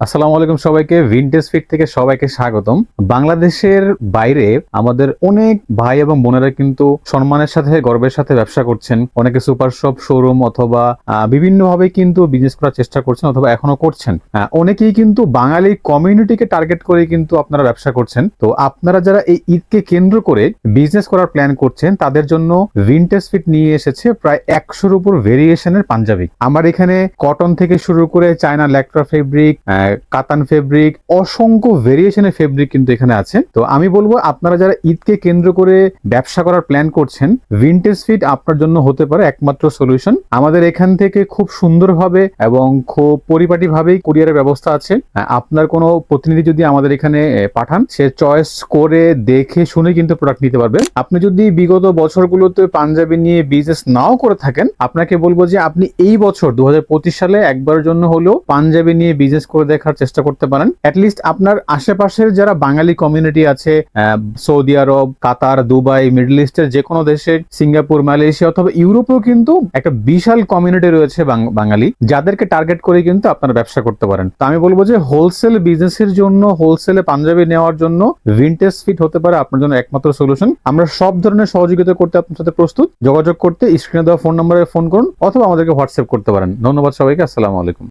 আসসালামু আলাইকুম সবাইকে ভিনটেজ ফিট থেকে সবাইকে স্বাগতম। বাংলাদেশের বাইরে আমাদের অনেক ভাই এবং বোনেরা কিন্তু সম্মানের সাথে, গর্বের সাথে ব্যবসা করছেন। অনেকে সুপার শপ শোরুম অথবা বিভিন্ন ভাবে কিন্তু বিজনেস করার চেষ্টা করছেন অথবা এখনও করছেন। অনেকেই কিন্তু বাঙালি কমিউনিটিকে টার্গেট করে কিন্তু আপনারা ব্যবসা করছেন। তো আপনারা যারা এই ঈদকে কেন্দ্র করে বিজনেস করার প্ল্যান করছেন, তাদের জন্য ভিনটেজ ফিট নিয়ে এসেছে প্রায় একশোর উপর ভেরিয়েশনের পাঞ্জাবি। আমার এখানে কটন থেকে শুরু করে চায়না ল্যাক্ট্রা ফেব্রিক কাতান ফেব্রিক অসংখ্য ভেরিয়েশনের ফেব্রিক কিন্তু এখানে আছে। তো আমি বলব, আপনারা যারা ঈদকে কেন্দ্র করে ব্যবসা করার প্ল্যান করছেন ভিনটেজ ফিট আপনার জন্য হতে পারে একমাত্র সলিউশন আমাদের এখান থেকে খুব সুন্দরভাবে এবং খুব পরিপাটি ভাবেই কুরিয়ারের ব্যবস্থা আছে। আপনার কোনো প্রতিনিধি যদি আমাদের এখানে পাঠান, সে চয়েস করে দেখে শুনে কিন্তু প্রোডাক্ট নিতে পারবেন আপনি যদি বিগত বছরগুলোতে পাঞ্জাবি নিয়ে বিজনেস নাও করে থাকেন, আপনাকে বলব যে আপনি এই বছর দু হাজার পঁচিশ সালে একবারের জন্য হলেও পাঞ্জাবি নিয়ে বিজনেস করে দেখার চেষ্টা করতে পারেন। অ্যাটলিস্ট আপনার আশেপাশের যারা বাঙালি কমিউনিটি আছে Saudi Arab, Qatar, Dubai middle ইস্টের যে কোনো দেশে, সিঙ্গাপুর, মালয়েশিয়া অথবা ইউরোপেও কিন্তু একটা বিশাল কমিউনিটি রয়েছে বাঙালি, যাদেরকে টার্গেট করে কিন্তু আপনারা ব্যবসা করতে পারেন। তো আমি বলব যে হোলসেল বিজনেসের জন্য হোলসেলে পাঞ্জাবি নেওয়ার জন্য ভিনটেজ ফিট হতে পারে আপনার জন্য একমাত্র সলিউশন আমরা সব ধরনের সহযোগিতা করতে আপনার সাথে প্রস্তুত। যোগাযোগ করতে স্ক্রিনে দেওয়া ফোন নম্বরে ফোন করুন অথবা আমাদেরকে হোয়াটসঅ্যাপ করতে পারেন। ধন্যবাদ সবাইকে, আসসালামু আলাইকুম।